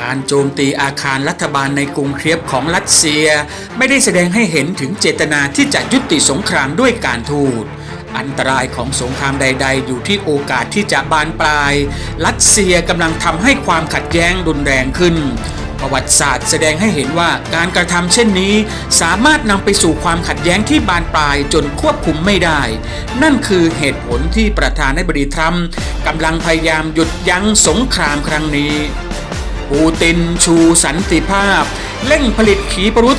การโจมตีอาคารรัฐบาลในกรุงเคียฟของรัสเซีย ไม่ได้แสดงให้เห็นถึงเจตนาที่จะยุติสงครามด้วยการทูตอันตรายของสงครามใด ๆ อยู่ที่โอกาสที่จะบานปลาย รัสเซียกำลังทำให้ความขัดแย้งรุนแรงขึ้น ประวัติศาสตร์แสดงให้เห็นว่าการกระทำเช่นนี้ สามารถนำไปสู่ความขัดแย้งที่บานปลายจนควบคุมไม่ได้ นั่นคือเหตุผลที่ประธานาธิบดีทรัมป์กำลังพยายามหยุดยั้งสงครามครั้งนี้ ปูตินชูสันติภาพ เร่งผลิตขีปรุษ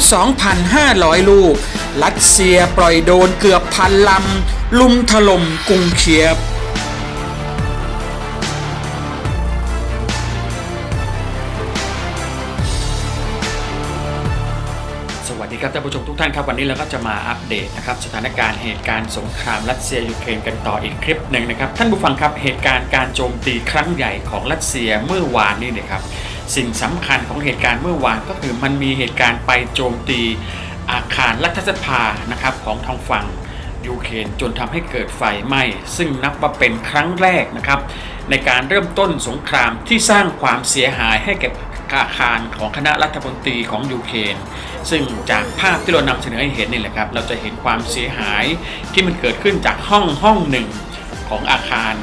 2,500 ลูก รัสเซียปล่อยโดนเกือบพันลำ ลุมถล่มกรุงเคียฟสวัสดีครับท่านผู้ชมทุกท่านครับวันนี้เราก็จะมาอัปเดตนะครับสถานการณ์เหตุการณ์สงครามรัสเซียยูเครนกันต่ออีกคลิปหนึ่งนะครับท่านผู้ฟังครับเหตุการณ์การโจมตีครั้งใหญ่ของรัสเซียเมื่อวานนี้นะครับ สิ่งสำคัญของเหตุการณ์เมื่อวานก็คือมันมีเหตุการณ์ไปโจมตีอาคารรัฐสภานะครับของทางฝั่งยูเครนจนทำให้เกิดไฟไหม้ ซึ่งนับว่าเป็นครั้งแรกนะครับ ในการเริ่มต้นสงครามที่สร้างความเสียหายให้แก่อาคารของคณะรัฐมนตรีของยูเครนซึ่งจากภาพที่เรานำเสนอให้เห็นนี่แหละครับ เราจะเห็นความเสียหายที่มันเกิดขึ้นจากห้องห้องหนึ่งของอาคาร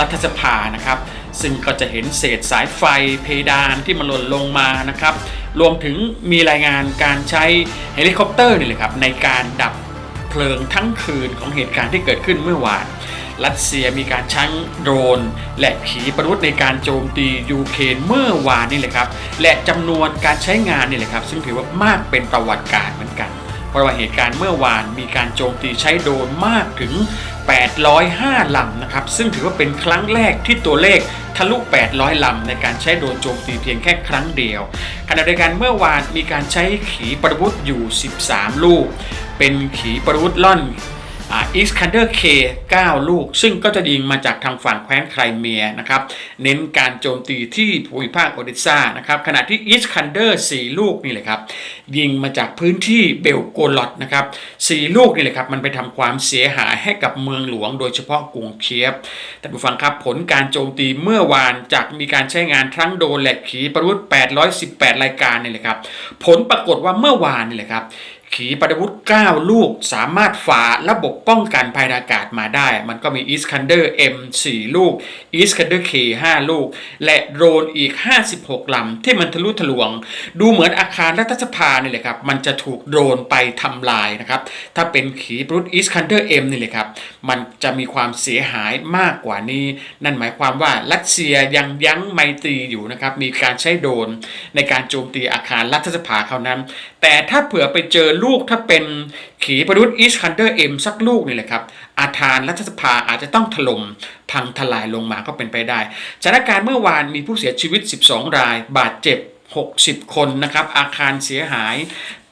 รัฐสภานะครับ ซึ่งก็จะเห็นเศษสายไฟเพดานที่มันหล่นลงมานะครับ รวมถึงมีรายงานการใช้เฮลิคอปเตอร์นี่แหละครับในการดับเพลิงทั้งคืนของเหตุการณ์ที่เกิดขึ้นเมื่อวาน รัสเซียมีการใช้โดรน และขีปนาวุธในการโจมตียูเครนเมื่อวานนี่แหละครับ และจำนวนการใช้งานนี่แหละครับ ซึ่งถือว่ามากเป็นประวัติการณ์เหมือนกัน เพราะว่าเหตุการณ์เมื่อวานมีการโจมตีใช้โดรนมากถึง 805 ลำนะครับ ซึ่งถือว่าเป็นครั้งแรกที่ตัวเลขทะลุ 800 ลำในการใช้โดนโจมตีเพียงแค่ครั้งเดียวขณะเดียวกันเมื่อวานมีการใช้ขีปนาวุธอยู่ 13 ลูก เป็นขีปนาวุธล่อน อีสคันเดอร์เค9ลูก ซึ่งก็จะยิงมาจากทางฝั่งแคว้นไครเมียนะครับ เน้นการโจมตีที่ภูมิภาคโอเดสซานะครับ ขณะที่อีสคันเดอร์4ลูกนี่แหละครับ ยิงมาจากพื้นที่เบลโกลอดนะครับ4ลูกนี่แหละครับ มันไปทำความเสียหายให้กับเมืองหลวง โดยเฉพาะกรุงเคียฟท่านผู้ฟังครับผลการโจมตีเมื่อวานจากมีการใช้งานทั้งโดรนและขีปนาวุธ818 รายการนี่แหละครับ ผลปรากฏว่าเมื่อวานนี่แหละครับ ขีปนาวุธ 9 ลูกสามารถฝ่าระบบป้องกันภายในอากาศมาได้ มันก็มี Iskander M 4 ลูก Iskander K 5 ลูก และโดรนอีก 56 ลำ ที่มันทะลุทะลวง ดูเหมือนอาคารรัฐสภานี่แหละครับ มันจะถูกโดรนไปทำลายนะครับ ถ้าเป็นขีปนาวุธ Iskander M นี่แหละครับ มันจะมีความเสียหายมากกว่านี้ นั่นหมายความว่ารัสเซียยังยั้งไมตรีอยู่นะครับ มีการใช้โดรนในการโจมตีอาคารรัฐสภาเขานั้นแต่ถ้าเผื่อไปเจอลูกถ้าเป็นขีปนาวุธอีสคันเดอร์เอ็มสักลูกนี่แหละครับ อาคารรัฐสภาอาจจะต้องถล่มพังทลายลงมาก็เป็นไปได้สถานการณ์เมื่อวานมีผู้เสียชีวิต 12 ราย บาดเจ็บ 60 คนนะครับ อาคารเสียหาย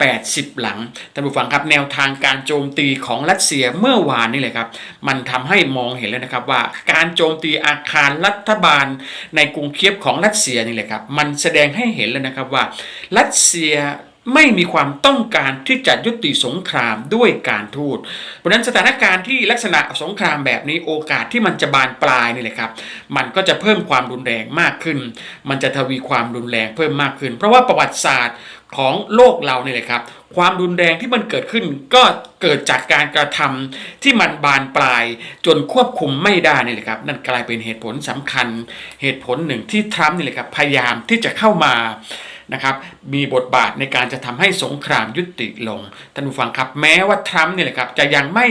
80 หลังท่านผู้ฟังครับแนวทางการโจมตีของรัสเซียเมื่อวานนี่เลยครับ มันทำให้มองเห็นเลยนะครับว่าการโจมตีอาคารรัฐบาลในกรุงเคียฟของรัสเซียนี่เลยครับ มันแสดงให้เห็นเลยนะครับว่ารัสเซีย ไม่มีความต้องการที่จะยุติสงครามด้วยการทูตเพราะฉะนั้นสถานการณ์ที่ลักษณะสงครามแบบนี้โอกาสที่มันจะบานปลายนี่แหละครับ มันก็จะเพิ่มความรุนแรงมากขึ้น มันจะทวีความรุนแรงเพิ่มมากขึ้น เพราะว่าประวัติศาสตร์ของโลกเราเนี่ยแหละครับ ความรุนแรงที่มันเกิดขึ้นก็เกิดจากการกระทำที่มันบานปลายจนควบคุมไม่ได้นี่แหละครับ นั่นกลายเป็นเหตุผลสำคัญ เหตุผลหนึ่งที่ทรัมป์นี่แหละครับพยายามที่จะเข้ามา นะครับมีบทบาทในการจะทำให้สงครามยุติลงท่านผู้ฟังครับแม้ว่าทรัมป์เนี่ยแหละครับจะยังไม่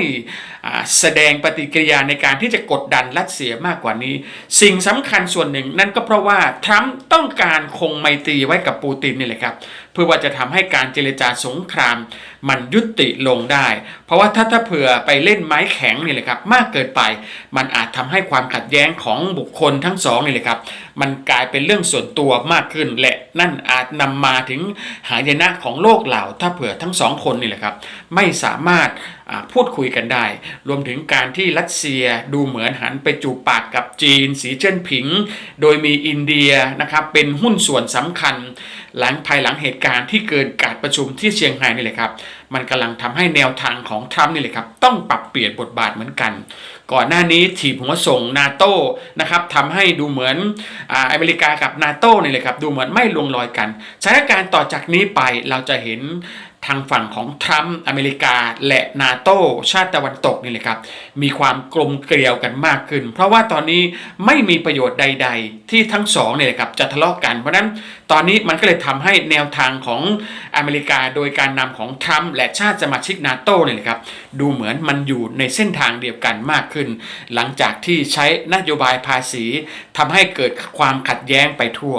แสดงปฏิกิริยาในการที่จะกดดันรัสเซียมากกว่านี้ สิ่งสำคัญส่วนหนึ่งนั่นก็เพราะว่าทรัมป์ต้องการคงไมตรีไว้กับปูตินนี่แหละครับ เพื่อว่าจะทำให้การเจรจาสงคราม มันยุติลงได้ เพราะว่าถ้าถ้าเผื่อไปเล่นไม้แข็งนี่แหละครับมากเกินไป มันอาจทำให้ความขัดแย้งของบุคคลทั้งสองนี่แหละครับมันกลายเป็นเรื่องส่วนตัวมากขึ้น และนั่นอาจนำมาถึงหายนะของโลกเหล่าถ้าเผื่อทั้งสองคนนี่แหละครับไม่สามารถพูดคุยกันได้ รวมถึงการที่รัสเซียดูเหมือนหันไปจูบปากกับจีน สีเจิ้นผิง โดยมีอินเดียนะครับเป็นหุ้นส่วนสำคัญ หลังภายหลังเหตุการณ์ที่เกิดการประชุมที่เชียงไฮ้นี่แหละครับ มันกำลังทำให้แนวทางของทรัมป์นี่แหละครับต้องปรับเปลี่ยนบทบาทเหมือนกัน ก่อนหน้านี้ถีบหัวส่งนาโต้นะครับทำให้ดูเหมือนอาอเมริกากับนาโต้นี่แหละครับดูเหมือนไม่ลงรอยกันสถานการณ์ต่อจากนี้ไปเราจะเห็น ทางฝั่งของทรัมป์อเมริกา และนาโต้ชาติตะวันตกนี่แหละครับ มีความกลมเกลียวกันมากขึ้น เพราะว่าตอนนี้ไม่มีประโยชน์ใด ๆ ที่ทั้งสองเนี่ยนะครับจะทะเลาะกัน เพราะนั้นตอนนี้มันก็เลยทำให้แนวทางของอเมริกาโดยการนำของทรัมป์และชาติสมาชิกนาโต้เนี่ยนะครับดูเหมือนมันอยู่ในเส้นทางเดียวกันมากขึ้น หลังจากที่ใช้นโยบายภาษีทำให้เกิดความขัดแย้งไปทั่ว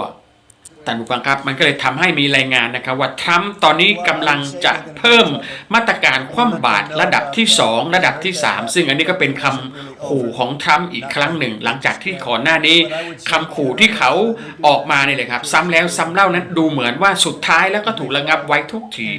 ท่านผู้ฟังครับมันก็เลยทำให้มีรายงานนะครับว่าทรัมป์ตอนนี้กำลังจะเพิ่มมาตรการคว่ำบาตรระดับที่ 2 ระดับที่ 3 ซึ่งอันนี้ก็เป็นคำขู่ของทรัมป์อีกครั้งหนึ่ง หลังจากที่ก่อนหน้านี้คำขู่ที่เขาออกมาเนี่ยเลยครับ ซ้ำแล้วซ้ำเล่านั้นดูเหมือนว่าสุดท้ายแล้วก็ถูกระงับไว้ทุกที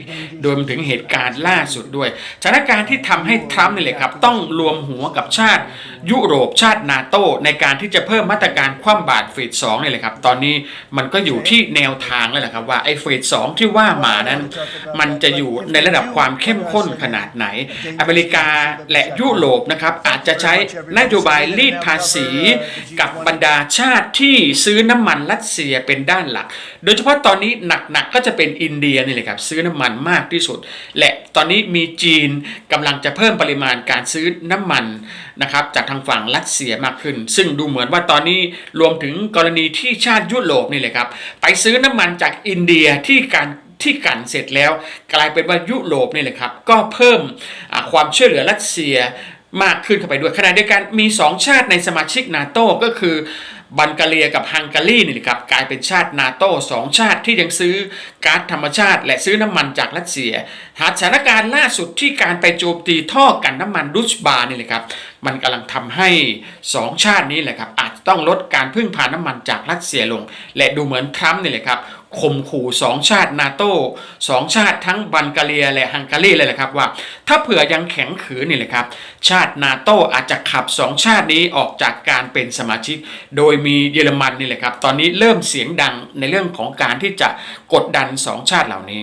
โดยถึงเหตุการณ์ล่าสุดด้วยสถานการณ์ที่ทำให้ทรัมป์นี่แหละครับต้องรวมหัวกับชาติ ยุโรปชาตินาโตในการที่จะเพิ่มมาตรการคว่ำบาตรเฟสสองเนี่ยเลยครับตอนนี้มันก็อยู่ที่แนวทางแล้วแหละครับว่าไอ้เฟสสองที่ว่ามานั้น มันจะอยู่ในระดับความเข้มข้นขนาดไหน อเมริกาและยุโรปนะครับอาจจะใช้นโยบายรีดภาษีกับบรรดาชาติที่ซื้อน้ำมันรัสเซียเป็นด้านหลัก โดยเฉพาะตอนนี้หนักๆก็จะเป็นอินเดียนี่แหละครับซื้อน้ำมันมากที่สุด และตอนนี้มีจีนกำลังจะเพิ่มปริมาณการซื้อน้ำมัน นะครับจากทางฝั่งรัสเซียมากขึ้น ซึ่งดูเหมือนว่าตอนนี้รวมถึงกรณีที่ชาติยุโรปนี่แหละครับ ไปซื้อน้ำมันจากอินเดียที่การที่กันเสร็จแล้ว กลายเป็นว่ายุโรปนี่แหละครับ ก็เพิ่มความช่วยเหลือรัสเซียมากขึ้นเข้าไปด้วยขณะเดียวกันมี 2 ชาติในสมาชิกนาโตก็คือ บัลแกเรียกับฮังการีนี่แหละครับกลายเป็นชาตินาโต้สองชาติที่ยังซื้อก๊าซธรรมชาติ และซื้อน้ำมันจากรัสเซียหากสถานการณ์ล่าสุดที่การไปโจมตีท่อกันน้ำมันรุชบานี่แหละครับมันกำลังทำให้2ชาตินี้แหละครับอาจจะต้องลดการพึ่งพาน้ำมันจากรัสเซียลง และดูเหมือนทรัมป์นี่แหละครับ ข่มขู่สองชาตินาโต้สองชาติทั้งบัลแกเรียและฮังการีเลยแหละครับว่า ถ้าเผื่อยังแข็งขืนนี่แหละครับ ชาตินาโต้อาจจะขับสองชาตินี้ออกจากการเป็นสมาชิก โดยมีเยอรมันนี่แหละครับ ตอนนี้เริ่มเสียงดังในเรื่องของการที่จะกดดันสองชาติเหล่านี้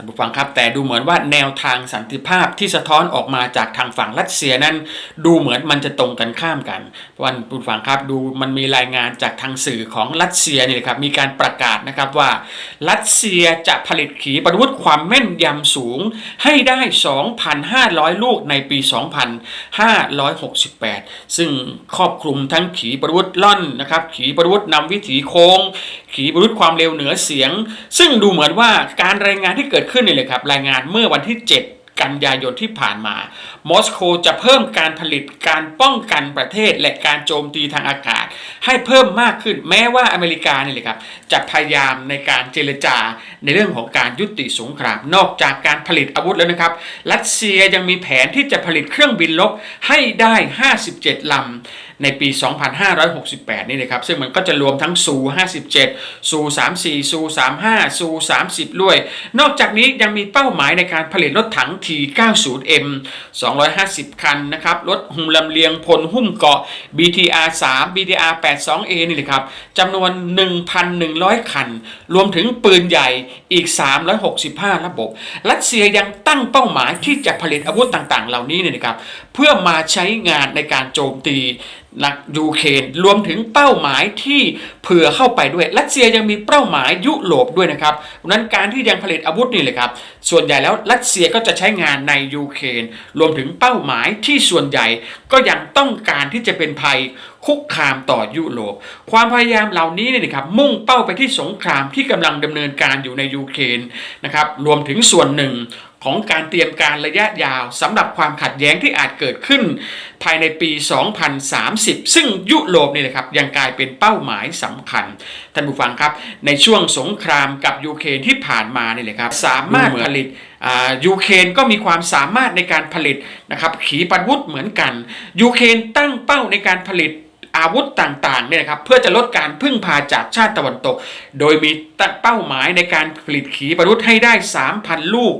านผู้ฟังครับแต่ดูเหมือนว่าแนวทางสันติภาพที่สะท้อนออกมาจากทางฝั่งรัสเซียนั้น ดูเหมือนมันจะตรงกันข้ามกันวันผู้ฟังครับดูมันมีรายงานจากทางสื่อของรัสเซียนี่นะครับมีการประกาศนะครับว่ารัสเซียจะผลิตขีปนาวุธความแม่นยำสูงให้ได้ 2,500 ลูกในปี 2568 ซึ่งครอบคลุมทั้งขีปนาวุธล่อนนะครับขีปนาวุธนำวิถีโค้งขีปนาวุธความเร็วเหนือเสียง ซึ่งดูเหมือนว่าการรายงานที่เกิดขึ้นนี่เลยครับรายงานเมื่อวันที่ 7กันยายนที่ผ่านมา มอสโกจะเพิ่มการผลิตการป้องกันประเทศและการโจมตีทางอากาศ ให้เพิ่มมากขึ้นแม้ว่าอเมริกานี่เลยครับ จะพยายามในการเจรจาในเรื่องของการยุติสงคราม นอกจากการผลิตอาวุธแล้วนะครับ รัสเซียยังมีแผนที่จะผลิตเครื่องบินรบให้ได้ 57 ลำ ในปี 2568 นี่นะครับ ซึ่งมันก็จะรวมทั้งซู57ซู34ซู35ซู30ด้วย นอกจากนี้ยังมีเป้าหมายในการผลิตรถถัง T90M 250 คันนะครับ รถหุ่มลำเลียงพลหุ้มเกาะ BTR 3 BTR 82A นี่เลยครับจำนวน 1,100 คัน รวมถึงปืนใหญ่อีก 365 ระบบ รัสเซียยังตั้งเป้าหมายที่จะผลิตอาวุธต่างๆ เหล่านี้เนี่ยนะครับ เพื่อมาใช้งานในการโจมตีนักยูเครนรวมถึงเป้าหมายที่เผื่อเข้าไปด้วยรัสเซียยังมีเป้าหมายยุโรปด้วยนะครับเพราะฉะนั้นการที่ยังผลิตอาวุธนี่เลยครับส่วนใหญ่แล้วรัสเซียก็จะใช้งานในยูเครนรวมถึงเป้าหมายที่ส่วนใหญ่ก็ยังต้องการที่จะเป็นภัยคุกคามต่อยุโรป ความพยายามเหล่านี้เนี่ยนะครับมุ่งเป้าไปที่สงครามที่กำลังดำเนินการอยู่ในยูเครนนะครับรวมถึงส่วนหนึ่ง ของการเตรียมการระยะยาวสำหรับความขัดแย้งที่อาจเกิดขึ้น ภายในปี 2030 ซึ่งยุโรปนี่แหละครับยังกลายเป็นเป้าหมายสำคัญ ท่านผู้ฟังครับ ในช่วงสงครามกับยูเครนที่ผ่านมานี่แหละครับ สามารถผลิตยูเครนก็มีความสามารถในการผลิตนะครับขีปนาวุธเหมือนกันยูเครนตั้งเป้าในการผลิต อาวุธต่างๆเนี่ยครับเพื่อจะลดการพึ่งพาจากชาติตะวันตก โดยมีเป้าหมายในการผลิตขีปนาวุธให้ได้ 3,000 ลูก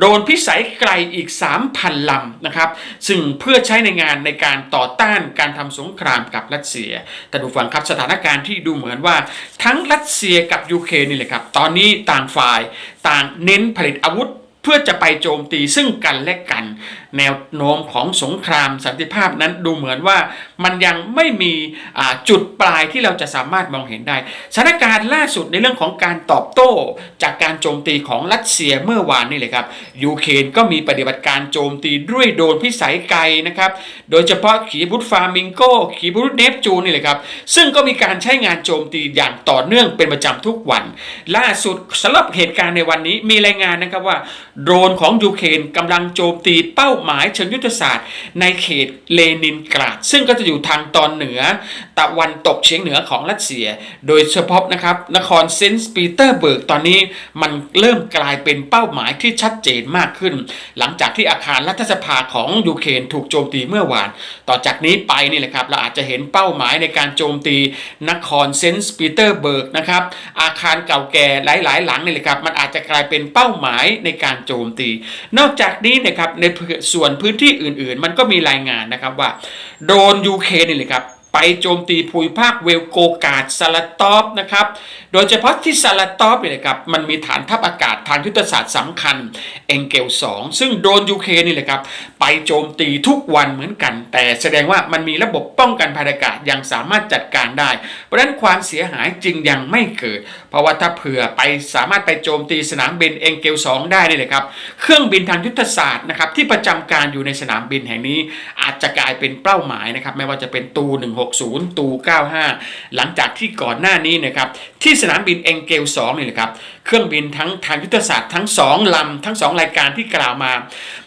โดนพิสัยไกลอีก 3,000 ลำนะครับ ซึ่งเพื่อใช้ในงานในการต่อต้านการทำสงครามกับรัสเซีย แต่ดูฟังครับสถานการณ์ที่ดูเหมือนว่า ทั้งรัสเซียกับยูเครนนี่แหละครับตอนนี้ต่างฝ่ายต่างเน้นผลิตอาวุธ พื่อจะไปโจมตีซึ่งกันและกัน แนวโน้มของสงครามสันติภาพนั้นดูเหมือนว่ามันยังไม่มีจุดปลายที่เราจะสามารถมองเห็นได้สถานการณ์ล่าสุดในเรื่องของการตอบโต้ จากการโจมตีของรัสเซียเมื่อวานนี่เลยครับยูเครนก็มีปฏิบัติการโจมตีด้วยโดรนพิสัยไกลนะครับโดยเฉพาะขีปนาวุธฟาร์มิงโกขีปนาวุธเนปจูนนี่เลยครับซึ่งก็มีการใช้งานโจมตีอย่างต่อเนื่องเป็นประจำทุกวัน ล่าสุดสำหรับเหตุการณ์ในวันนี้มีรายงานนะครับว่าโดรนของยูเครนกำลังโจมตีเป้าหมายเชิงยุทธศาสตร์ ในเขตเลนินกราด ซึ่งก็จะอยู่ทางตอนเหนือตะวันตกเฉียงเหนือของรัสเซีย โดยเฉพาะนะครับนครเซนต์ปีเตอร์เบิร์กตอนนี้มันเริ่มกลายเป็นเป้าหมายที่ชัดเจนมากขึ้น หลังจากที่อาคารรัฐสภาของยูเครนถูกโจมตีเมื่อวาน ต่อจากนี้ไปนี่แหละครับเราอาจจะเห็นเป้าหมายในการโจมตีนครเซนต์ปีเตอร์เบิร์กนะครับอาคารเก่าแก่หลาย ๆ หลังนี่แหละครับมันอาจจะกลายเป็นเป้าหมายในการโจมตี นอกจากนี้นะครับในส่วนพื้นที่อื่นๆ มันก็มีรายงานนะครับว่าโดนยูเคนนี่แหละครับ ไปโจมตีภูมิภาคเวลโกกาดซาลาตอฟนะครับ โดยเฉพาะที่ซาลาตอฟเนี่ยครับมันมีฐานทัพอากาศทางยุทธศาสตร์สำคัญเองเกล2ซึ่งโดนยูเครนนี่แหละครับไปโจมตีทุกวันเหมือนกัน แต่แสดงว่ามันมีระบบป้องกันภัยอากาศยังสามารถจัดการได้ เพราะฉะนั้นความเสียหายจึงยังไม่เกิด เพราะว่าถ้าเผื่อไปสามารถไปโจมตีสนามบินเองเกล2ได้นี่เลยครับเครื่องบินทางยุทธศาสตร์นะครับที่ประจำการอยู่ในสนามบินแห่งนี้ อาจจะกลายเป็นเป้าหมายนะครับไม่ว่าจะเป็นตู60 ตู 95 หลังจากที่ก่อนหน้านี้นะครับที่สนามบินเอ็งเกล2นี่แหละครับเครื่องบินทั้งทางยุทธศาสตร์ทั้ง 2 ลำ ทั้ง 2 รายการที่กล่าวมา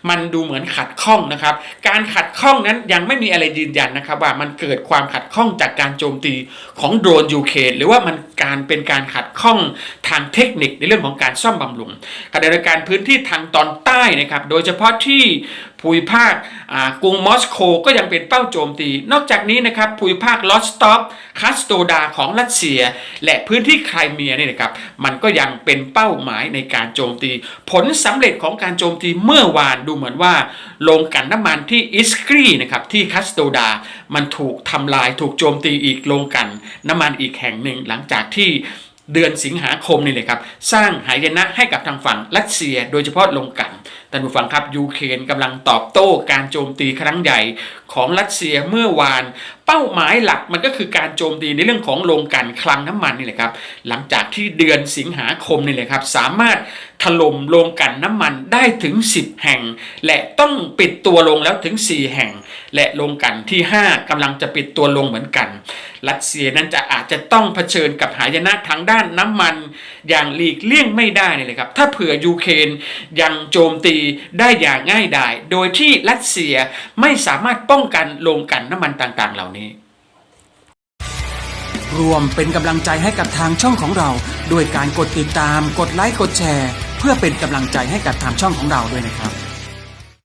มันดูเหมือนขัดข้องนะครับ การขัดข้องนั้นยังไม่มีอะไรยืนยันนะครับ ว่ามันเกิดความขัดข้องจากการโจมตีของโดรนยูเครนหรือว่ามันการเป็นการขัดข้องทางเทคนิคในเรื่องของการซ่อมบำรุงขณะเดียวกันพื้นที่ทางตอนใต้นะครับ โดยเฉพาะที่ ภูมิภาคกรุงมอสโกก็ยังเป็นเป้าโจมตี นอกจากนี้นะครับภูมิภาคลอสต็อกคัสโตดาของรัสเซีย และพื้นที่ไครเมียเนี่ยนะครับมันก็ยังเป็นเป้าหมายในการโจมตี ผลสำเร็จของการโจมตีเมื่อวานดูเหมือนว่าโรงกันน้ำมันที่อิสกรีนะครับที่คัสโตดา มันถูกทำลายถูกโจมตีอีกโรงกันน้ำมันอีกแห่งหนึ่งหลังจากที่เดือนสิงหาคมนี่เลยครับ สร้างหายนะให้กับทางฝั่งรัสเซีย โดยเฉพาะลงกัน ท่านผู้ฟังครับยูเครนกำลังตอบโต้การโจมตีครั้งใหญ่ของรัสเซียเมื่อวาน เป้าหมายหลักมันก็คือการโจมตีในเรื่องของโรงกันคลังน้ำมันนี่แหละครับหลังจากที่เดือนสิงหาคมนี่แหละครับสามารถถล่มโรงกันน้ำมันได้ถึง 10 แห่ง และต้องปิดตัวลงแล้วถึง 4 แห่ง และโรงกันที่ 5กำลังจะปิดตัวลงเหมือนกัน รัสเซียนั้นจะอาจจะต้องเผชิญกับหายนะทางด้านน้ำมัน อย่างหลีกเลี่ยงไม่ได้นี่เลยครับ ถ้าเผื่อยูเครนยังโจมตีได้อย่างง่ายดายโดยที่รัสเซียไม่สามารถป้องกันโรงกันน้ำมันต่างๆ เหล่านี้ รวมเป็นกำลังใจให้กับทางช่องของเราด้วยการกดติดตาม กดไลค์กดแชร์ เพื่อเป็นกำลังใจให้กับทางช่องของเราด้วยนะครับ